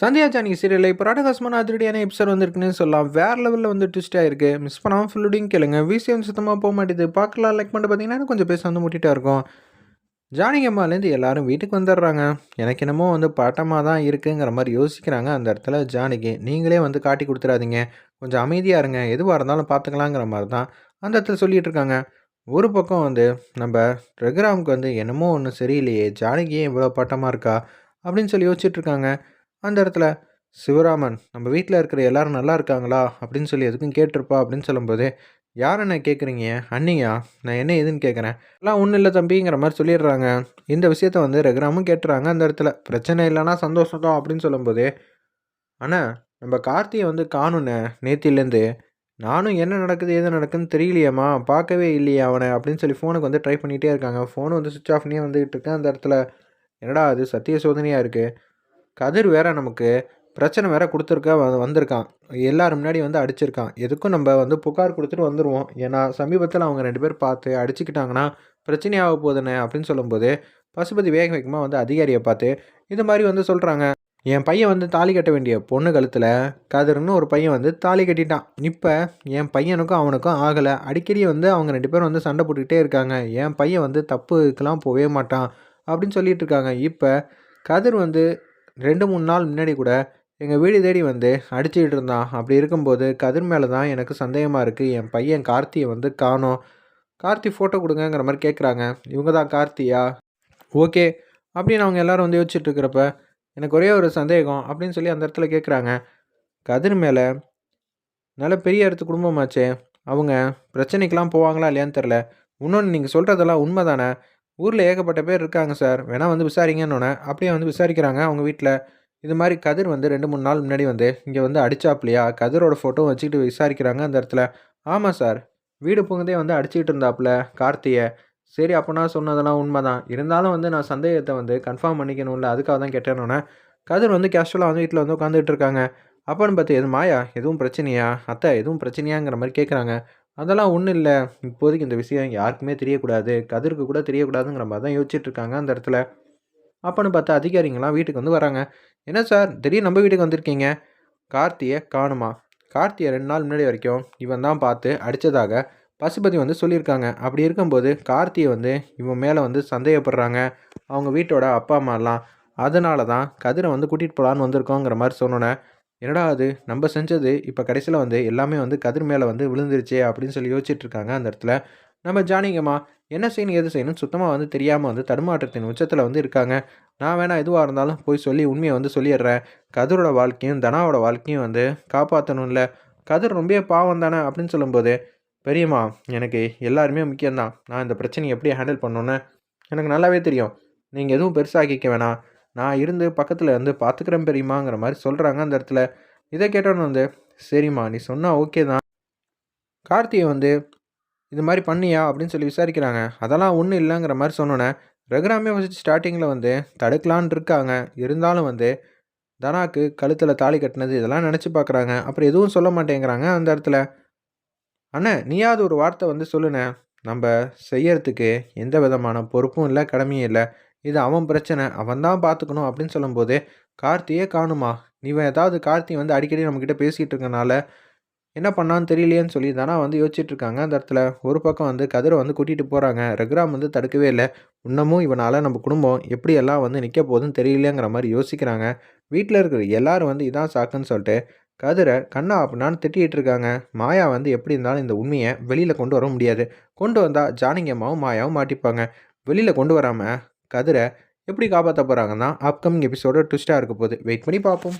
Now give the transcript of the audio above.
சந்தியா ஜானகி சீரியலில் இப்போ ராடகாசமான அதிரடியான எபிசோட் வந்திருக்குன்னு சொல்லலாம். வேறு லெவலில் வந்து ட்விஸ்ட்டாக இருக்குது மிஸ் பண்ணாமல் ஃபுல்லுடையும் கேளுங்க. விசிஎம் சுத்தமாக போக மாட்டேது. பார்க்கலாம். லைக் பண்ணிட்டு பார்த்தீங்கன்னா கொஞ்சம் பேச வந்து முட்டிகிட்டா இருக்கும். ஜானகி அம்மாலேருந்து எல்லாரும் வீட்டுக்கு வந்துடுறாங்க. எனக்கு என்னமோ வந்து பட்டமாக தான் இருக்குங்கிற மாதிரி யோசிக்கிறாங்க. அந்த இடத்துல ஜானகி நீங்களே வந்து காட்டி கொடுத்துறாதீங்க கொஞ்சம் அமைதியாக இருங்க. எதுவாக இருந்தாலும் பார்த்துக்கலாங்கிற மாதிரி தான் அந்த இடத்துல சொல்லிகிட்டு இருக்காங்க. ஒரு பக்கம் வந்து நம்ம ரகுராமுக்கு வந்து என்னமோ ஒன்று சரியில்லையே. ஜானகியே இவ்வளோ பட்டமாக இருக்கா? அப்படின்னு சொல்லி யோசிச்சுட்ருக்காங்க அந்த இடத்துல சிவராமன் நம்ம வீட்டில் இருக்கிற எல்லாரும் நல்லா இருக்காங்களா? அப்படின்னு சொல்லி எதுக்கும் கேட்டிருப்பா அப்படின்னு சொல்லும்போது யார் என்ன கேட்குறீங்க அண்ணியா? நான் என்ன ஏதுன்னு கேட்குறேன் எல்லாம் ஒன்றும் இல்லை தம்பிங்கிற மாதிரி சொல்லிடுறாங்க. இந்த விஷயத்த வந்து ரகுராமும் கேட்டுறாங்க அந்த இடத்துல. பிரச்சனை இல்லைன்னா சந்தோஷம் தான் அப்படின்னு சொல்லும்போது ஆனால் நம்ம கார்த்தியை வந்து காணுண்ணே நேத்திலேருந்து நானும் என்ன நடக்குது எது நடக்குதுன்னு தெரியலையம்மா. பார்க்கவே இல்லையே அவனை அப்படின்னு சொல்லி ஃபோனுக்கு வந்து ட்ரை பண்ணிகிட்டே இருக்காங்க. ஃபோனு வந்து சுவிச் ஆஃப்னே வந்துகிட்டு இருக்கேன் அந்த இடத்துல. என்னடா அது சத்திய சோதனையாக இருக்குது கதிர் வேற நமக்கு பிரச்சனை வேற கொடுத்துருக்க வந்திருக்கான். எல்லாரும் முன்னாடி வந்து அடிச்சிருக்கான். எதுக்கும் நம்ம வந்து புகார் கொடுத்துட்டு வந்துடுவோம் ஏன்னா சமீபத்தில் அவங்க ரெண்டு பேர் பார்த்து அடிச்சுக்கிட்டாங்கன்னா பிரச்சனையாக போகுதுன்னு அப்படின்னு சொல்லும்போது பசுபதி வேக வேகமாக வந்து அதிகாரியை பார்த்து இது மாதிரி வந்து சொல்கிறாங்க என் பையன் வந்து தாலி கட்ட வேண்டிய பொண்ணு கழுத்தில் கதிர்னு ஒரு பையன் வந்து தாலி கட்டிட்டான். இப்போ என் பையனுக்கும் அவனுக்கும் ஆகலை. அடிக்கடி வந்து அவங்க ரெண்டு பேரும் வந்து சண்டை போட்டுக்கிட்டே இருக்காங்க. என் பையன் வந்து தப்புக்கெலாம் போகவே மாட்டான். அப்படின்னு சொல்லிட்டு இருக்காங்க. இப்போ கதிர் வந்து ரெண்டு மூணு நாள் முன்னாடி கூட எங்கள் வீடு தேடி வந்து அடிச்சுக்கிட்டு இருந்தான். அப்படி இருக்கும்போது கதிர் மேலே தான் எனக்கு சந்தேகமாக இருக்குது என் பையன் கார்த்தியை வந்து காணோம். கார்த்தி ஃபோட்டோ கொடுங்கங்கிற மாதிரி கேட்குறாங்க இவங்க தான் கார்த்தியா? ஓகே. அப்படின்னு அவங்க எல்லோரும் வந்து யோசிச்சுட்டு இருக்கிறப்ப எனக்கு ஒரே ஒரு சந்தேகம் அப்படின்னு சொல்லி அந்த இடத்துல கேட்குறாங்க கதிர் மேலே நல்ல பெரிய இடத்து குடும்பமாச்சே. அவங்க பிரச்சனைக்கெலாம் போவாங்களா இல்லையான்னு தெரில இன்னொன்று நீங்கள் சொல்கிறதெல்லாம் உண்மை தானே ஊரில் ஏகப்பட்ட பேர் இருக்காங்க சார். வேணால் வந்து விசாரிங்கன்னு அப்படியே வந்து விசாரிக்கிறாங்க அவங்க வீட்டில் இது மாதிரி கதிர் வந்து ரெண்டு மூணு நாள் முன்னாடி வந்து இங்கே வந்து அடிச்சாப்லையா? கதிரோட ஃபோட்டோ வச்சுக்கிட்டு விசாரிக்கிறாங்க அந்த இடத்துல. ஆமாம் சார். வீடு புகுந்தே வந்து அடிச்சுக்கிட்டு இருந்தாப்புல கார்த்தியை. சரி அப்போனா சொன்னதெல்லாம் உண்மை தான் இருந்தாலும் வந்து நான் சந்தேகத்தை வந்து கன்ஃபார்ம் பண்ணிக்கணும்ல அதுக்காக தான் கேட்டேன்னொன்னே கதிர் வந்து கேஷுவலாக வந்து வீட்டில் வந்து உட்காந்துட்டு இருக்காங்க. அப்போன்னு பார்த்து எது மாயா? எதுவும் பிரச்சனையா? அத்தை எதுவும் பிரச்சனையாங்கிற மாதிரி கேட்குறாங்க அதெல்லாம் ஒன்றும் இல்லை. இப்போதைக்கு இந்த விஷயம் யாருக்குமே தெரியக்கூடாது. கதிருக்கு கூட தெரியக்கூடாதுங்கிற மாதிரி தான் யோசிச்சுட்டு இருக்காங்க அந்த இடத்துல. அப்போன்னு பார்த்தா அதிகாரிங்களாம் வீட்டுக்கு வந்து வராங்க. என்ன சார்? திடீர்னு நம்ம வீட்டுக்கு வந்திருக்கீங்க? கார்த்தியை காணுமா? கார்த்தியை ரெண்டு நாள் முன்னாடி வரைக்கும் இவன் தான் பார்த்து அடித்ததாக பசுபதி வந்து சொல்லியிருக்காங்க. அப்படி இருக்கும்போது கார்த்தியை வந்து இவன் மேலே வந்து சந்தேகப்படுறாங்க. அவங்க வீட்டோட அப்பா அம்மாலாம். அதனால தான் கதிரை வந்து கூட்டிகிட்டு போகலான்னு வந்திருக்கோங்கிற மாதிரி சொன்னோன்னே என்னடா அது? நம்ம செஞ்சது இப்போ கடைசியில் வந்து எல்லாமே வந்து கதிர் மேலே வந்து விழுந்துருச்சே அப்படின்னு சொல்லி யோசிச்சுட்டு இருக்காங்க அந்த இடத்துல. நம்ம ஜானிங்கம்மா என்ன செய்யணும் எது செய்யணும்னு சுத்தமாக வந்து தெரியாமல் வந்து தடுமாற்றத்தின் உச்சத்தில் வந்து இருக்காங்க. நான் வேணால் எதுவாக இருந்தாலும் போய் சொல்லி உண்மையை வந்து சொல்லிடுறேன். கதிரோட வாழ்க்கையும் தனாவோட வாழ்க்கையும் வந்து காப்பாற்றணும்ல கதிர் ரொம்ப பாவம் தானே அப்படின்னு சொல்லும்போது பெரியம்மா எனக்கு எல்லாருமே முக்கியம்தான். நான் இந்த பிரச்சனையை எப்படி ஹேண்டில் பண்ணணுன்னு எனக்கு நல்லாவே தெரியும். நீங்கள் எதுவும் பெருசாகிக்க வேணாம். நான் இருந்து பக்கத்தில் வந்து பார்த்துக்கிறேன் பெரியம்மாங்கிற மாதிரி சொல்கிறாங்க அந்த இடத்துல. இதை கேட்டோன்னு வந்து சரிம்மா நீ சொன்னால் ஓகே தான். கார்த்தியை வந்து இது மாதிரி பண்ணியா? அப்படின்னு சொல்லி விசாரிக்கிறாங்க. அதெல்லாம் ஒன்றும் இல்லைங்கிற மாதிரி சொன்னோன்னே ரகுராமே ஃபஸ்ட் ஸ்டார்டிங்கில் வந்து தடுக்கலான் இருக்காங்க. இருந்தாலும் வந்து தனாக்கு கழுத்தில் தாலி கட்டினது இதெல்லாம் நினச்சி பார்க்குறாங்க அப்புறம் எதுவும் சொல்ல மாட்டேங்கிறாங்க அந்த இடத்துல. அண்ணே நீயாவது ஒரு வார்த்தை வந்து சொல்லுண்ணே நம்ம செய்யறதுக்கு எந்த விதமான பொறுப்பும் இல்லை கடமையும் இல்லை. இது அவன் பிரச்சனை அவன் தான் பார்த்துக்கணும் அப்படின்னு சொல்லும்போது கார்த்தியே காணுமா? இவன் ஏதாவது கார்த்தி வந்து அடிக்கடி நம்மக்கிட்ட பேசிகிட்டு இருக்கனால என்ன பண்ணான்னு தெரியலையேன்னு சொல்லி தானே வந்து யோசிச்சுட்டு இருக்காங்க. அந்த இடத்துல ஒரு பக்கம் வந்து கதிரை வந்து கூட்டிகிட்டு போகிறாங்க ரகுராம் வந்து தடுக்கவே இல்லை. இன்னமும் இவனால் நம்ம குடும்பம் எப்படியெல்லாம் வந்து நிற்க போகுதுன்னு தெரியலையேங்கிற மாதிரி யோசிக்கிறாங்க. வீட்டில் இருக்கிற எல்லாரும் வந்து இதான் சாக்குன்னு சொல்லிட்டு கதிரை கண்ணா அப்படின்னான்னு திட்டிகிட்டு இருக்காங்க. மாயா வந்து எப்படி இருந்தாலும் இந்த உண்மையை வெளியில் கொண்டு வர முடியாது. கொண்டு வந்தால் ஜானகியம்மாவும் மாயாவும் மாட்டிப்பாங்க. வெளியில் கொண்டு வராமல் கதிரை எப்படி காப்பாற்ற போகிறாங்கன்னா அப்கமிங் எபிசோட ட்விஸ்ட்டாக இருக்க போகுது. வெயிட் பண்ணி பார்ப்போம்.